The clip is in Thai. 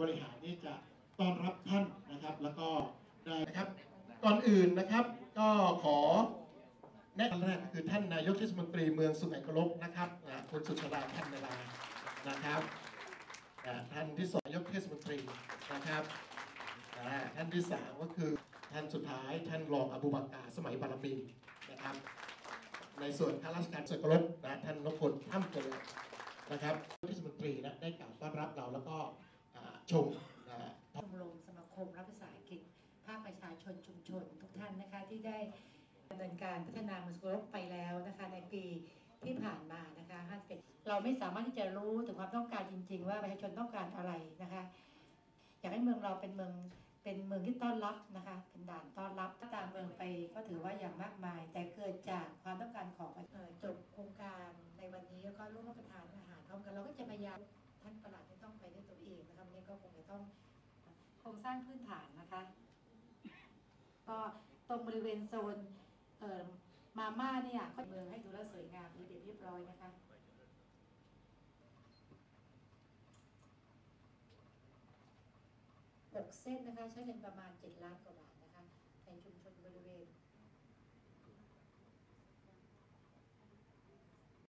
บริหารนี่จะต้อนรับท่านนะครับ แล้วก็ได้นะครับ ก่อนอื่นนะครับก็ขอแนะนำแรกก็คือท่านนายกเทศมนตรีเมืองสุไหงโกลกนะครับคุณสุชาดาพันเวลานะครับท่านที่สองนายกเทศมนตรีนะครับท่านที่สามก็คือท่านสุดท้ายท่านรองอบูบักาสมัยบารมีนะครับ ในส่วนข้าราชการสุไหงโกลกนะท่านนพพลท่ามเจริญนะครับเทศมนตรีนะได้กล่าวต้อนรับเราแล้วก็ ชมนะชมรมสมาคมรัฐภาษาอังกฤษภาคประชาชนชุมชน ทุกท่านนะคะที่ได้ดำเนินการพัฒนาเมืองสกลกไปแล้วนะคะในปีที่ผ่านมานะคะ51เราไม่สามารถที่จะรู้ถึงความต้องการจริง ๆ ว่าประชาชนต้องการอะไรนะคะ อยากให้เมืองเราเป็นเมืองเป็นเมืองที่ต้อนรับนะคะ เป็นด่านต้อนรับถ้าตามเมืองไปก็ถือว่าอย่างมากมาย แต่เกิดจากความต้องการของจบโครงการในวันนี้แล้วก็ร่วมรับประทานอาหารพร้อมกันเราก็จะพยายาม ท่านประหลัดไม่ต้องไปด้วยตัวเองนะคะวันนี้ก็คงจะต้องโครงสร้างพื้นฐานนะคะ ก็ตรงบริเวณโซนเมาม่าเนี่ยก็เมืองให้ดูแลสวยงามระเบียบเรียบร้อยนะคะหกเส้นนะคะใช้เงินประมาณ 7 ล้านกว่าบาทนะคะในชุมชนบริเวณ